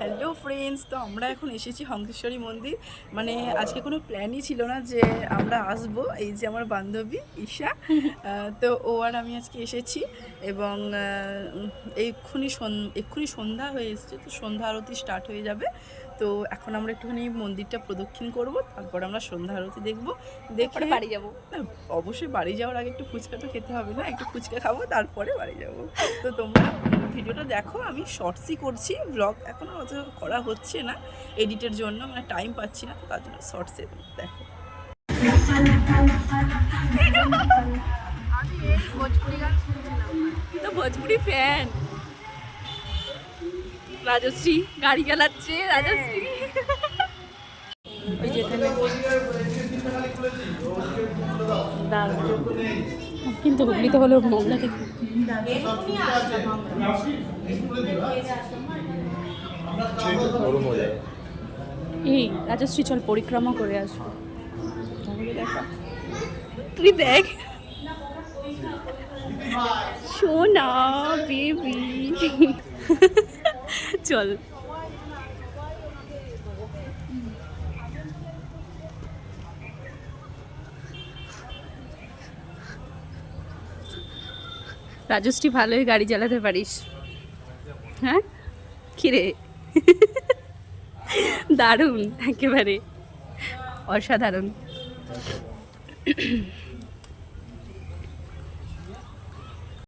Hello friends, তো আমরা এখন এসেছি হংকেশ্বরী মন্দির। মানে আজকে কোনো প্ল্যানই ছিল না যে আমরা আসব, এই যে আমার বান্ধবী ঈশা। তো ও আর আমি আজকে এসেছি এবং এক্ষুনি এক্ষুনি সন্ধ্যা হয়ে এসেছে, তো সন্ধ্যা আরতি স্টার্ট হয়ে যাবে। তো এখন আমরা একটুখানি মন্দিরটা প্রদক্ষিণ করব তারপর আমরা সন্ধ্যা আরতি দেখব। দেখে বাড়ি যাব। না অবশ্যই বাড়ি যাওয়ার আগে একটু ফুচকা তো খেতে হবে না একটু ফুচকা খাব তারপরে বাড়ি যাব। তো তোমরা ভিডিওটা দেখো আমি শর্টসই করছি ব্লগ এখনও অত করা হচ্ছে না এডিটের জন্য মানে টাইম পাচ্ছি না তো তার জন্য শর্টসে দেখো। তো ভোজপুরি ফ্যান রাজশ্রী গাড়ি চালাচ্ছে রাজশ্রী। ওই যে এখানে কিন্তু হুগলিতে হলেও মোগলা থেকে এই রাজশ্রী চল পরিক্রমা করে আসব। তাহলে দেখা। তুই দেখ। সোনা বেবি চল। রাজশ্রী ভালোই গাড়ি চালাতে পারিস। হ্যাঁ? কিরে? দারুণ একেবারে। অসাধারণ।